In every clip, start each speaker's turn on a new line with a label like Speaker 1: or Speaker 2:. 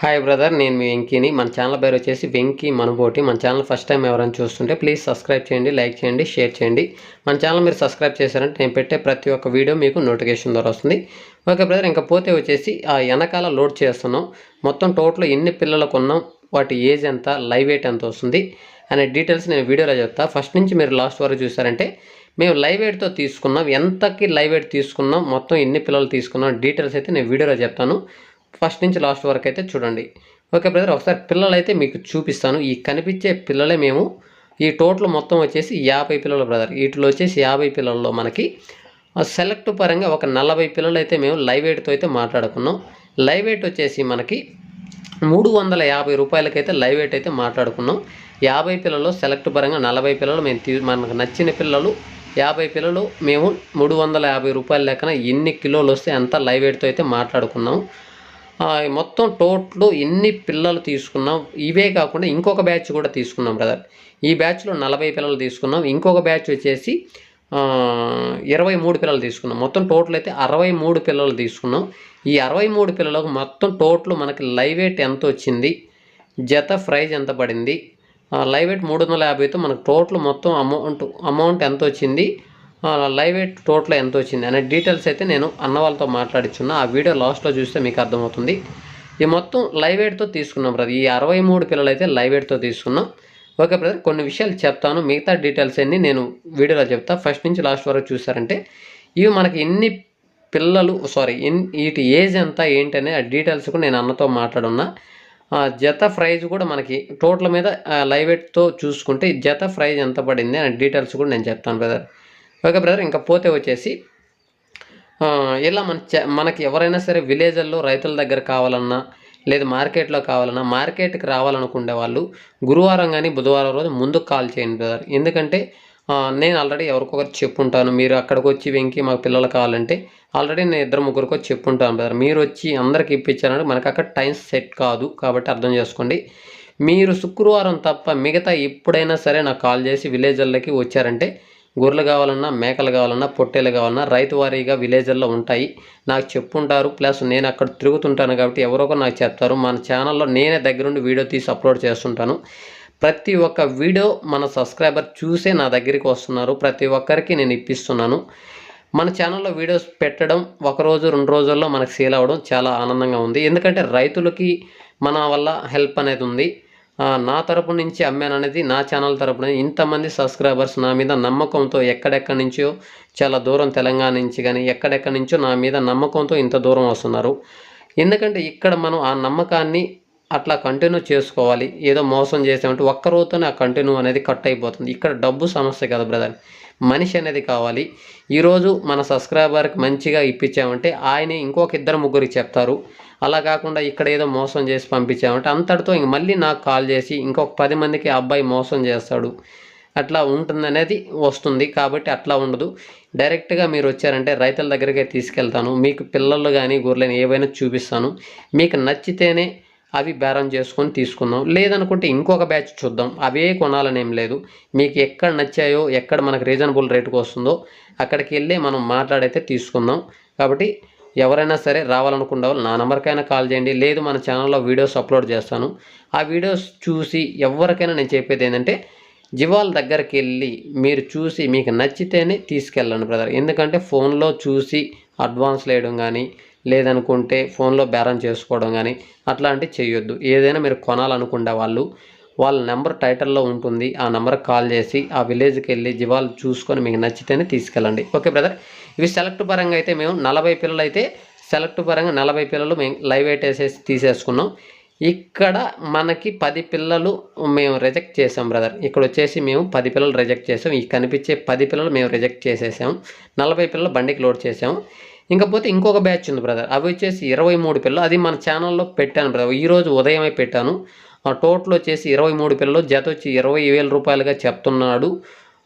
Speaker 1: Hi brother నేను మీ వెంకీని. మన channel పేరు వచ్చేసి వెంకీ మనబోటి. మన ఛానల్ ఫస్ట్ టైం ఎవరైనా చూస్తుంటే ప్లీజ్ సబ్స్క్రైబ్ చేయండి లైక్ చేయండి షేర్ చేయండి. మన ఛానల్ మీరు సబ్స్క్రైబ్ చేశారంటే నేను పెట్టే ప్రతి ఒక్క వీడియో మీకు నోటిఫికేషన్ ద్వారా వస్తుంది. ఓకే బ్రదర్ ఇంకా పోతే వచ్చేసి ఆ వెనకాల లోడ్ చేస్తున్నాం. మొత్తం టోటల్ ఎన్ని పిల్లలకు ఉన్నాం వాటి ఏజ్ ఎంత లైవ్ వెయిట్ ఎంత వస్తుంది అనే డీటెయిల్స్ నేను వీడియోలో చెప్తా. ఫస్ట్ నుంచి మీరు లాస్ట్ వరకు చూసారంటే మేము లైవ్ ఎయిడ్తో తీసుకున్నాం. ఎంతకి లైవ్ ఎయిడ్ తీసుకున్నాం మొత్తం ఎన్ని పిల్లలు తీసుకున్నాం డీటెయిల్స్ అయితే నేను వీడియోలో చెప్తాను. ఫస్ట్ నుంచి లాస్ట్ వరకు అయితే చూడండి. ఓకే బ్రదర్ ఒకసారి పిల్లలైతే మీకు చూపిస్తాను. ఈ కనిపించే పిల్లలే మేము. ఈ టోటల్ మొత్తం వచ్చేసి యాభై పిల్లలు బ్రదర్. వీటిలో వచ్చేసి యాభై పిల్లల్లో మనకి సెలెక్ట్ పరంగా ఒక నలభై పిల్లలు అయితే మేము లైవ్ ఎయిట్తో అయితే మాట్లాడుకున్నాం. లైవ్ ఎయిట్ వచ్చేసి మనకి మూడు వందల యాభై రూపాయలకైతే లైవ్ ఎయిట్ అయితే మాట్లాడుకున్నాం. యాభై పిల్లలు సెలెక్ట్ పరంగా నలభై పిల్లలు మేము తీ మనకు నచ్చిన పిల్లలు యాభై పిల్లలు మేము మూడు వందల యాభై రూపాయల లెక్కన ఎన్ని కిలోలు వస్తే అంత లైవ్ ఎయిట్తో అయితే మాట్లాడుకున్నాం. మొత్తం టోటల్ ఎన్ని పిల్లలు తీసుకున్నాం? ఇవే కాకుండా ఇంకొక బ్యాచ్ కూడా తీసుకున్నాం బ్రదర్. ఈ బ్యాచ్లో నలభై పిల్లలు తీసుకున్నాం. ఇంకొక బ్యాచ్ వచ్చేసి ఇరవై మూడు పిల్లలు తీసుకున్నాం. మొత్తం టోటల్ అయితే అరవై మూడు పిల్లలు తీసుకున్నాం. ఈ అరవై మూడు పిల్లలకు మొత్తం టోటల్ మనకి లైవ్ ఎయిట్ ఎంత వచ్చింది? జత ప్రైజ్ ఎంత పడింది? ఆ, లైవ్ ఎయిట్ మూడు వందల యాభైతో మనకు టోటల్ మొత్తం అమౌంట్ అమౌంట్ ఎంత వచ్చింది? లైవ్ ఎయిట్ టోటల్ ఎంత వచ్చింది అనే డీటెయిల్స్ అయితే నేను అన్న వాళ్ళతో మాట్లాడిచ్చున్నా. ఆ వీడియో లాస్ట్లో చూస్తే మీకు అర్థమవుతుంది. ఈ మొత్తం లైవ్ ఎయిడ్తో తీసుకున్నాం బ్రదర్. ఈ అరవై మూడు పిల్లలు అయితే లైవ్ ఎయిట్తో తీసుకున్నాం. ఓకే బ్రదర్ కొన్ని విషయాలు చెప్తాను. మిగతా డీటెయిల్స్ అన్ని నేను వీడియోలో చెప్తా. ఫస్ట్ నుంచి లాస్ట్ వరకు చూసారంటే ఇవి మనకి ఎన్ని పిల్లలు సారీ ఎన్ వీటి ఏజ్ ఎంత ఏంటనే ఆ డీటెయిల్స్ కూడా నేను అన్నతో మాట్లాడున్నా. ఆ జత ప్రైజ్ కూడా మనకి టోటల్ మీద లైవ్ ఎయిట్తో చూసుకుంటే జత ప్రైజ్ ఎంత పడింది అనే డీటెయిల్స్ కూడా నేను చెప్తాను బ్రదర్. ఓకే బ్రదర్ ఇంకా పోతే వచ్చేసి ఇలా మన మనకి ఎవరైనా సరే విలేజ్ల్లో రైతుల దగ్గర కావాలన్నా లేదు మార్కెట్లో కావాలన్నా మార్కెట్కి రావాలనుకునే వాళ్ళు గురువారం కానీ బుధవారం రోజు ముందుకు కాల్ చేయండి బ్రదర్ ఎందుకంటే నేను ఆల్రెడీ ఎవరికొకరు చెప్పుంటాను. మీరు అక్కడికి వచ్చి వెంకి మాకు పిల్లలు కావాలంటే ఆల్రెడీ నేను ఇద్దరు ముగ్గురికి వచ్చి చెప్పుంటాను బ్రదర్ మీరు వచ్చి అందరికి ఇప్పించారంటే మనకు అక్కడ టైం సెట్ కాదు కాబట్టి అర్థం చేసుకోండి. మీరు శుక్రవారం తప్ప మిగతా ఎప్పుడైనా సరే నాకు కాల్ చేసి విలేజ్లకి వచ్చారంటే గొర్రెలు కావాలన్నా మేకలు కావాలన్నా పొట్టేలు కావాలన్నా రైతు వారీగా విలేజ్ల్లో ఉంటాయి. నాకు చెప్పుంటారు. ప్లస్ నేను అక్కడ తిరుగుతుంటాను కాబట్టి ఎవరో ఒకరు నాకు చెప్తారు. మన ఛానల్లో నేనే దగ్గరుండి వీడియో తీసి అప్లోడ్ చేస్తుంటాను. ప్రతి ఒక్క వీడియో మన సబ్స్క్రైబర్ చూసే నా దగ్గరికి వస్తున్నారు. ప్రతి ఒక్కరికి నేను ఇప్పిస్తున్నాను. మన ఛానల్లో వీడియోస్ పెట్టడం ఒక రోజు రెండు రోజుల్లో మనకు సేల్ అవ్వడం చాలా ఆనందంగా ఉంది. ఎందుకంటే రైతులకి మన వల్ల హెల్ప్ అనేది ఉంది. నా తరపు నుంచి అమ్మాను అనేది నా ఛానల్ తరపున. ఇంతమంది సబ్స్క్రైబర్స్ నా మీద నమ్మకంతో ఎక్కడెక్కడి నుంచో చాలా దూరం తెలంగాణ నుంచి కానీ ఎక్కడెక్కడి నుంచో నా మీద నమ్మకంతో ఇంత దూరం వస్తున్నారు. ఎందుకంటే ఇక్కడ మనం ఆ నమ్మకాన్ని అట్లా కంటిన్యూ చేసుకోవాలి. ఏదో మోసం చేసామంటే ఒక్క రోజుతోనే ఆ కంటిన్యూ అనేది కట్ అయిపోతుంది. ఇక్కడ డబ్బు సమస్య కదా బ్రదర్ మనిషి అనేది కావాలి. ఈరోజు మన సబ్స్క్రైబర్కి మంచిగా ఇప్పించామంటే ఆయన ఇంకొక ఇద్దరు ముగ్గురికి చెప్తారు. అలా కాకుండా ఇక్కడ ఏదో మోసం చేసి పంపించామంటే అంతటితో ఇంక మళ్ళీ నాకు కాల్ చేసి ఇంకొక పది మందికి అబ్బాయి మోసం చేస్తాడు. అట్లా ఉంటుందనేది వస్తుంది కాబట్టి అట్లా ఉండదు. డైరెక్ట్గా మీరు వచ్చారంటే రైతుల దగ్గరికే తీసుకెళ్తాను. మీకు పిల్లలు కానీ గొర్రెలు ఏవైనా చూపిస్తాను. మీకు నచ్చితేనే అవి బేరం చేసుకొని తీసుకుందాం. లేదనుకుంటే ఇంకొక బ్యాచ్ చూద్దాం. అవే కొనాలని ఏం లేదు. మీకు ఎక్కడ నచ్చాయో ఎక్కడ మనకు రీజనబుల్ రేటుకు వస్తుందో అక్కడికి వెళ్ళి మనం మాట్లాడైతే తీసుకుందాం. కాబట్టి ఎవరైనా సరే రావాలనుకున్న వాళ్ళు నా నెంబర్కైనా కాల్ చేయండి. లేదు మన ఛానల్లో వీడియోస్ అప్లోడ్ చేస్తాను. ఆ వీడియోస్ చూసి ఎవరికైనా నేను చెప్పేది ఏంటంటే జివాల్ దగ్గరికి వెళ్ళి మీరు చూసి మీకు నచ్చితేనే తీసుకెళ్ళండి బ్రదర్. ఎందుకంటే ఫోన్లో చూసి అడ్వాన్స్ వేయడం కానీ లేదనుకుంటే ఫోన్లో బేరం చేసుకోవడం కానీ అట్లాంటివి చేయొద్దు. ఏదైనా మీరు కొనాలనుకునే వాళ్ళు వాళ్ళ నెంబర్ టైటిల్లో ఉంటుంది. ఆ నెంబర్కి కాల్ చేసి ఆ విలేజ్కి వెళ్ళి జీవాలు చూసుకొని మీకు నచ్చితేనే తీసుకెళ్ళండి. Okay brother? ఇవి సెలెక్ట్ పరంగా అయితే మేము నలభై పిల్లలు అయితే సెలెక్ట్ పరంగా నలభై పిల్లలు మేము లైవ్ ఎయిట్ వేసేసి తీసేసుకున్నాం. ఇక్కడ మనకి పది పిల్లలు మేము రిజెక్ట్ చేసాం బ్రదర్. ఇక్కడ వచ్చేసి మేము పది పిల్లలు రిజెక్ట్ చేసాం. ఈ కనిపించే పది పిల్లలు మేము రిజెక్ట్ చేసేసాం. నలభై పిల్లలు బండికి లోడ్ చేసాం. ఇంకపోతే ఇంకొక బ్యాచ్ ఉంది బ్రదర్ అవి వచ్చేసి ఇరవై మూడు పిల్లలు. అది మన ఛానల్లో పెట్టాను బ్రదర్ ఈరోజు ఉదయమే పెట్టాను. ఆ టోటల్ వచ్చేసి ఇరవై మూడు పిల్లలు. జత వచ్చి ఇరవై వేల రూపాయలుగా చెప్తున్నాడు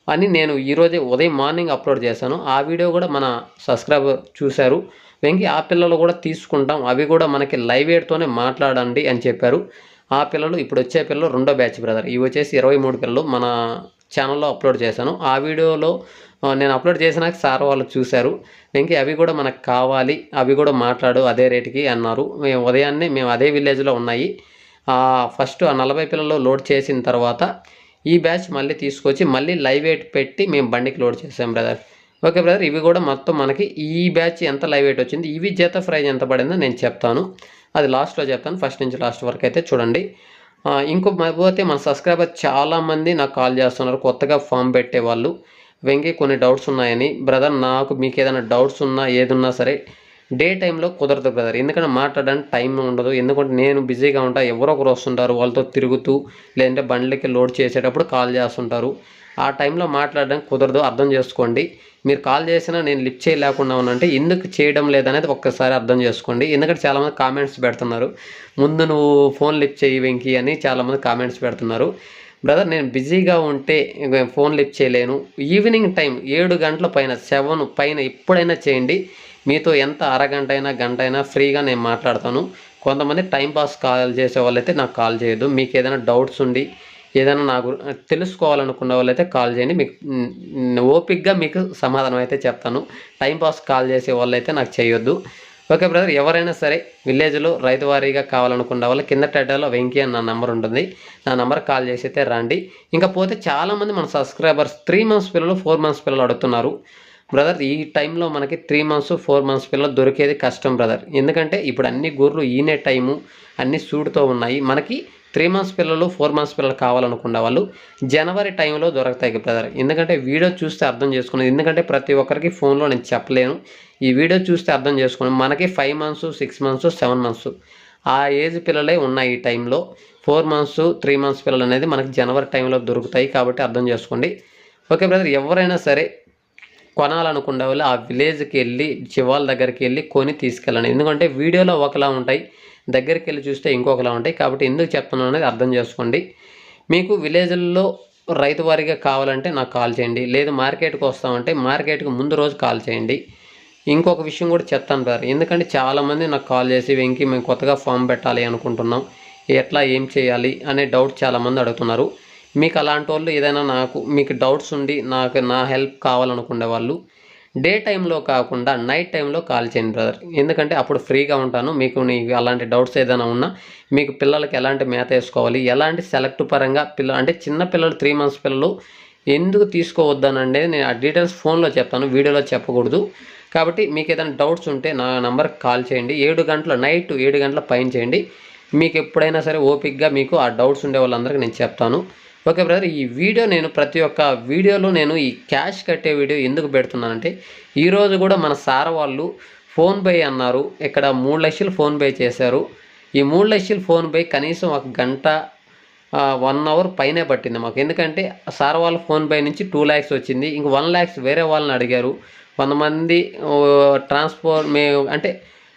Speaker 1: అని నేను ఈరోజే ఉదయం మార్నింగ్ అప్లోడ్ చేశాను. ఆ వీడియో కూడా మన సబ్స్క్రైబర్ చూశారు. వెంకి ఆ పిల్లలు కూడా తీసుకుంటాం. అవి కూడా మనకి లైవ్ ఎయిడ్తోనే మాట్లాడండి అని చెప్పారు. ఆ పిల్లలు ఇప్పుడు వచ్చే పిల్లలు రెండో బ్యాచ్ బ్రదర్ ఇవి వచ్చేసి ఇరవై మూడు పిల్లలు. మన ఛానల్లో అప్లోడ్ చేశాను. ఆ వీడియోలో నేను అప్లోడ్ చేసినాక సార్ వాళ్ళు చూశారు. ఇంకా అవి కూడా మనకు కావాలి అవి కూడా మాట్లాడు అదే రేటుకి అన్నారు. మేము ఉదయాన్నే మేము అదే విలేజ్లో ఉన్నాయి. ఆ, ఫస్ట్ ఆ నలభై పిల్లలు లోడ్ చేసిన తర్వాత ఈ బ్యాచ్ మళ్ళీ తీసుకొచ్చి మళ్ళీ లైవ్ వెయిట్ పెట్టి మేము బండికి లోడ్ చేసాం బ్రదర్. ఓకే బ్రదర్ ఇవి కూడా మొత్తం మనకి ఈ బ్యాచ్ ఎంత లైవ్ వెయిట్ వచ్చింది ఇవి జత ప్రైజ్ ఎంత పడిందో నేను చెప్తాను. అది లాస్ట్లో చెప్తాను ఫస్ట్ నుంచి లాస్ట్ వరకు అయితే చూడండి. ఇంకో పోతే మన సబ్స్క్రైబర్ చాలామంది నాకు కాల్ చేస్తున్నారు కొత్తగా ఫామ్ పెట్టే వాళ్ళు వెంకి కొన్ని డౌట్స్ ఉన్నాయని. బ్రదర్ నాకు మీకు ఏదైనా డౌట్స్ ఉన్నా ఏదున్నా సరే డే టైంలో కుదరదు బ్రదర్. ఎందుకంటే మాట్లాడడానికి టైం ఉండదు. ఎందుకంటే నేను బిజీగా ఉంటా ఎవరో ఒకరు వస్తుంటారు వాళ్ళతో తిరుగుతూ లేదంటే బండ్లకి లోడ్ చేసేటప్పుడు కాల్ చేస్తుంటారు. ఆ టైంలో మాట్లాడడానికి కుదరదు అర్థం చేసుకోండి. మీరు కాల్ చేసినా నేను లిఫ్ట్ చేయలేకుండా ఉన్నానంటే ఎందుకు చేయడం లేదనేది ఒక్కసారి అర్థం చేసుకోండి. ఎందుకంటే చాలామంది కామెంట్స్ పెడుతున్నారు. ముందు నువ్వు ఫోన్ లిఫ్ట్ చేయి వెంకి అని చాలామంది కామెంట్స్ పెడుతున్నారు. బ్రదర్ నేను బిజీగా ఉంటే ఫోన్ లిఫ్ట్ చేయలేను. ఈవినింగ్ టైం ఏడు గంటల పైన సెవెన్ పైన ఎప్పుడైనా చేయండి. మీతో ఎంత అరగంట అయినా గంట అయినా ఫ్రీగా నేను మాట్లాడతాను. కొంతమంది టైంపాస్ కాల్ చేసే వాళ్ళైతే నాకు కాల్ చేయొద్దు. మీకు ఏదైనా డౌట్స్ ఉండి ఏదైనా నాకు తెలుసుకోవాలనుకున్న వాళ్ళైతే కాల్ చేయండి. మీకు ఓపిక్గా మీకు సమాధానం అయితే చెప్తాను. టైంపాస్ కాల్ చేసే వాళ్ళైతే నాకు చేయొద్దు. ఓకే బ్రదర్ ఎవరైనా సరే విలేజ్లో రైతు వారీగా కావాలనుకున్న వాళ్ళు కింద టెడ్డాలో వెంకీ అని నా నెంబర్ ఉంటుంది. నా నెంబర్ కాల్ చేసి అయితే రండి. ఇంకా పోతే చాలామంది మన సబ్స్క్రైబర్స్ త్రీ మంత్స్ పిల్లలు ఫోర్ మంత్స్ పిల్లలు అడుగుతున్నారు. బ్రదర్ ఈ టైంలో మనకి త్రీ మంత్స్ ఫోర్ మంత్స్ పిల్లలు దొరికేది కష్టం బ్రదర్. ఎందుకంటే ఇప్పుడు అన్ని గొర్రెలు ఈనే టైము అన్ని సూడుతో ఉన్నాయి. మనకి త్రీ మంత్స్ పిల్లలు ఫోర్ మంత్స్ పిల్లలు కావాలనుకున్న వాళ్ళు జనవరి టైంలో దొరుకుతాయి బ్రదర్. ఎందుకంటే వీడియో చూస్తే అర్థం చేసుకునేది. ఎందుకంటే ప్రతి ఒక్కరికి ఫోన్లో నేను చెప్పలేను. ఈ వీడియో చూస్తే అర్థం చేసుకుని మనకి five months six months seven months ఆ ఏజ్ పిల్లలే ఉన్నాయి ఈ టైంలో. ఫోర్ మంత్స్ త్రీ మంత్స్ పిల్లలు అనేది మనకి జనవరి టైంలో దొరుకుతాయి కాబట్టి అర్థం చేసుకోండి. ఓకే బ్రదర్ ఎవరైనా సరే కొనాలనుకునే వాళ్ళు ఆ విలేజ్కి వెళ్ళి శివాల దగ్గరికి వెళ్ళి కొని తీసుకెళ్ళండి. ఎందుకంటే వీడియోలో ఒకలా ఉంటాయి. దగ్గరికి వెళ్ళి చూస్తే ఇంకొకలా ఉంటాయి. కాబట్టి ఎందుకు చెప్తున్నాను అనేది అర్థం చేసుకోండి. మీకు విలేజ్ల్లో రైతు వారిగా కావాలంటే నాకు కాల్ చేయండి. లేదు మార్కెట్కి వస్తామంటే మార్కెట్కి ముందు రోజు కాల్ చేయండి. ఇంకొక విషయం కూడా చెప్తాను సార్ ఎందుకంటే చాలామంది నాకు కాల్ చేసి వెంకి మేము కొత్తగా ఫామ్ పెట్టాలి అనుకుంటున్నాం. ఎట్లా ఏం చేయాలి అనే డౌట్ చాలామంది అడుగుతున్నారు. మీకు అలాంటి వాళ్ళు ఏదైనా నాకు మీకు డౌట్స్ ఉండి నాకు నా హెల్ప్ కావాలనుకునే వాళ్ళు డే టైంలో కాకుండా నైట్ టైంలో కాల్ చేయండి బ్రదర్. ఎందుకంటే అప్పుడు ఫ్రీగా ఉంటాను. మీకు నీకు అలాంటి డౌట్స్ ఏదైనా ఉన్నా మీకు పిల్లలకి ఎలాంటి మేత వేసుకోవాలి ఎలాంటి సెలెక్ట్ పరంగా పిల్ల అంటే చిన్న పిల్లలు త్రీ మంత్స్ పిల్లలు ఎందుకు తీసుకోవద్దనండి నేను ఆ డీటెయిల్స్ ఫోన్లో చెప్తాను వీడియోలో చెప్పకూడదు. కాబట్టి మీకు ఏదైనా డౌట్స్ ఉంటే నా నంబర్కి కాల్ చేయండి. ఏడు గంటల నైట్ ఏడు గంటల పైన చేయండి. మీకు ఎప్పుడైనా సరే ఓపిక్గా మీకు ఆ డౌట్స్ ఉండే వాళ్ళందరికీ నేను చెప్తాను. ఓకే బ్రదర్ ఈ వీడియో నేను ప్రతి ఒక్క వీడియోలో నేను ఈ క్యాష్ కట్టే వీడియో ఎందుకు పెడుతున్నానంటే ఈరోజు కూడా మన సార్ వాళ్ళు ఫోన్ పే అన్నారు. ఇక్కడ మూడు లక్షలు ఫోన్ పే చేశారు. ఈ మూడు లక్షలు ఫోన్ పే కనీసం ఒక గంట వన్ అవర్ పైనే పట్టింది మాకు. ఎందుకంటే సార్ వాళ్ళ ఫోన్ పే నుంచి టూ ల్యాక్స్ వచ్చింది. ఇంక వన్ ల్యాక్స్ వేరే వాళ్ళని అడిగారు. కొంతమంది ట్రాన్స్పోర్ట్ మే అంటే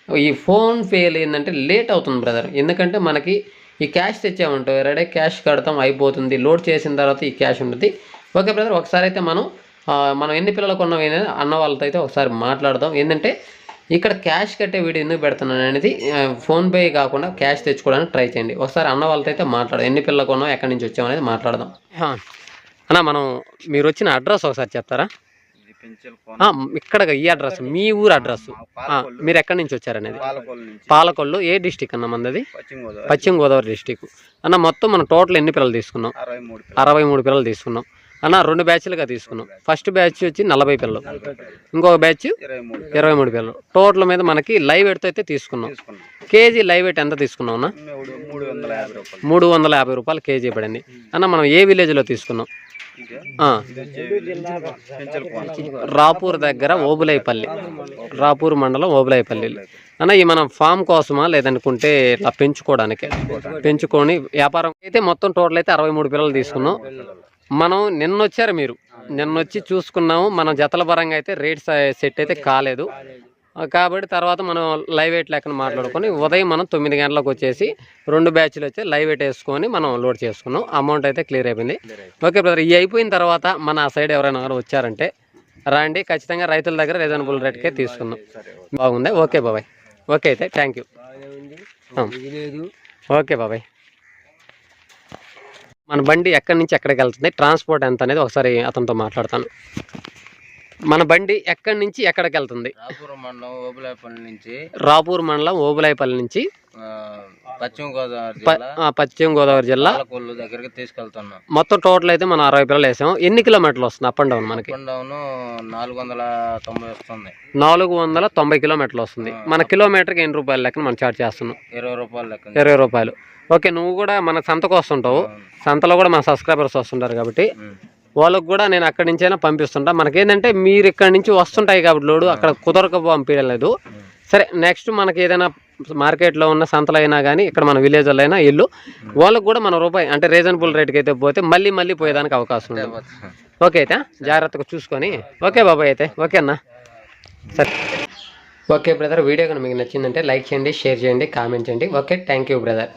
Speaker 1: ఈ ఫోన్ పే ఏంటంటే లేట్ అవుతుంది బ్రదర్. ఎందుకంటే మనకి ఈ క్యాష్ తెచ్చామంటే రెడీ క్యాష్ కడతాం అయిపోతుంది. లోడ్ చేసిన తర్వాత ఈ క్యాష్ ఉంటుంది. ఓకే బ్రదర్ ఒకసారి అయితే మనం మనం ఎన్ని పిల్లలు కొన్నాం అన్న వాళ్ళతో అయితే ఒకసారి మాట్లాడదాం. ఏంటంటే ఇక్కడ క్యాష్ కట్టే వీడియో ఎందుకు పెడుతున్నాను అనేది ఫోన్పే కాకుండా క్యాష్ తెచ్చుకోవడానికి ట్రై చేయండి. ఒకసారి అన్న వాళ్ళతో అయితే మాట్లాడదాం. ఎన్ని పిల్లలు కొన్నాం ఎక్కడి నుంచి వచ్చాం అనేది మాట్లాడదాం. అన్న మనం మీరు వచ్చిన అడ్రస్ ఒకసారి చెప్తారా? ఇక్కడ ఈ అడ్రస్ మీ ఊరు అడ్రస్. మీరు ఎక్కడి నుంచి వచ్చారనేది
Speaker 2: పాలకొల్లు
Speaker 1: ఏ డిస్టిక్ అన్న మనది?
Speaker 2: పశ్చిమ గోదావరి
Speaker 1: డిస్టిక్. అన్న మొత్తం మనం టోటల్ ఎన్ని పిల్లలు తీసుకున్నాం?
Speaker 2: అరవై మూడు
Speaker 1: పిల్లలు. తీసుకున్నాం. అన్న రెండు బ్యాచ్లుగా తీసుకున్నాం. ఫస్ట్ బ్యాచ్ వచ్చి నలభై పిల్లలు. ఇంకొక బ్యాచ్
Speaker 2: ఇరవై మూడు
Speaker 1: పిల్లలు. టోటల్ మీద మనకి లైవ్ వెయిట్తో అయితే తీసుకున్నాం. కేజీ లైవ్ వెయిట్ ఎంత తీసుకున్నాం అన్న?
Speaker 2: మూడు వందల యాభై రూపాయలు
Speaker 1: కేజీ పడింది. అన్న మనం ఏ విలేజ్లో తీసుకున్నాం? రాపూర్ దగ్గర ఓబులైపల్లి. రాపూర్ మండలం ఓబులైపల్లి. అన్న ఈ మనం ఫామ్ కోసమా లేదనుకుంటే ఇట్లా పెంచుకోవడానికి. పెంచుకొని వ్యాపారం అయితే మొత్తం టోటల్ అయితే అరవై మూడు పిల్లలు తీసుకున్నాం. మనం నిన్న వచ్చారు మీరు. నిన్న వచ్చి చూసుకున్నాము. మన జతల పరంగా అయితే రేట్ సెట్ అయితే కాలేదు. కాబట్టి తర్వాత మనం లైవ్ వెయిట్ లెక్కన మాట్లాడుకొని ఉదయం మనం తొమ్మిది గంటలకు వచ్చేసి రెండు బ్యాచ్లు వచ్చి లైవ్ వెయిట్ వేసుకొని మనం లోడ్ చేసుకున్నాం. అమౌంట్ అయితే క్లియర్ అయిపోయింది. ఓకే బ్రదర్ ఈ అయిపోయిన తర్వాత మన సైడ్ ఎవరైనా వచ్చారంటే రండి. ఖచ్చితంగా రైతుల దగ్గర రీజనబుల్ రేట్కే తీసుకుందాం బాగుంది? ఓకే బాబాయ్. ఓకే అయితే థ్యాంక్ యూ ఓకే బాబాయ్. మన బండి ఎక్కడి నుంచి ఎక్కడికి వెళ్తుంది? ట్రాన్స్పోర్ట్ ఎంత అనేది ఒకసారి అతనితో మాట్లాడతాను. మన బండి ఎక్కడి నుంచి ఎక్కడికి వెళ్తుంది
Speaker 2: రాపురం మండలం ఓబులాపల్లి నుంచి.
Speaker 1: రాపూర్ మండలం ఓబులాయపల్లి నుంచి
Speaker 2: ఆ, పశ్చిమ గోదావరి
Speaker 1: పశ్చిమ గోదావరి జిల్లా.
Speaker 2: పాలకొల్లు దగ్గరికి తీసుకెళ్తున్నాం.
Speaker 1: మొత్తం టోటల్ అయితే మనం అరవై పిల్లలు వేసాం. ఎన్ని కిలోమీటర్లు వస్తుంది అప్ అండ్ డౌన్ మనకి?
Speaker 2: అప్ అండ్ డౌన్ నాలుగు వందల తొంభై వస్తుంది.
Speaker 1: నాలుగు వందల తొంభై కిలోమీటర్లు వస్తుంది. మన కిలోమీటర్కి ఎన్ని రూపాయల లెక్కన మనం చార్జ్ చేస్తున్నాం?
Speaker 2: ఇరవై రూపాయలు లెక్క
Speaker 1: ఇరవై రూపాయలు. ఓకే నువ్వు కూడా మన సంతకు వస్తుంటావు. సంతలో కూడా మన సబ్స్క్రైబర్స్ వస్తుంటారు కాబట్టి వాళ్ళకు కూడా నేను అక్కడి నుంచైనా పంపిస్తుంటా. మనకేంటంటే మీరు ఇక్కడి నుంచి వస్తుంటాయి కాబట్టి లోడు అక్కడ కుదరక పంపించలేదు సరే నెక్స్ట్ మనకి ఏదైనా మార్కెట్లో ఉన్న సంతలు అయినా కానీ ఇక్కడ మన విలేజ్లో అయినా ఇల్లు వాళ్ళకు కూడా మన రూపాయి అంటే రీజనబుల్ రేట్కి అయితే పోతే మళ్ళీ మళ్ళీ పోయేదానికి అవకాశం ఉంది. ఓకే అయితే జాగ్రత్తగా చూసుకొని. ఓకే బాబాయ్ అయితే ఓకే అన్న. సరే. ఓకే బ్రదర్ వీడియో కనుక మీకు నచ్చిందంటే లైక్ చేయండి షేర్ చేయండి కామెంట్ చేయండి. Okay thank you brother.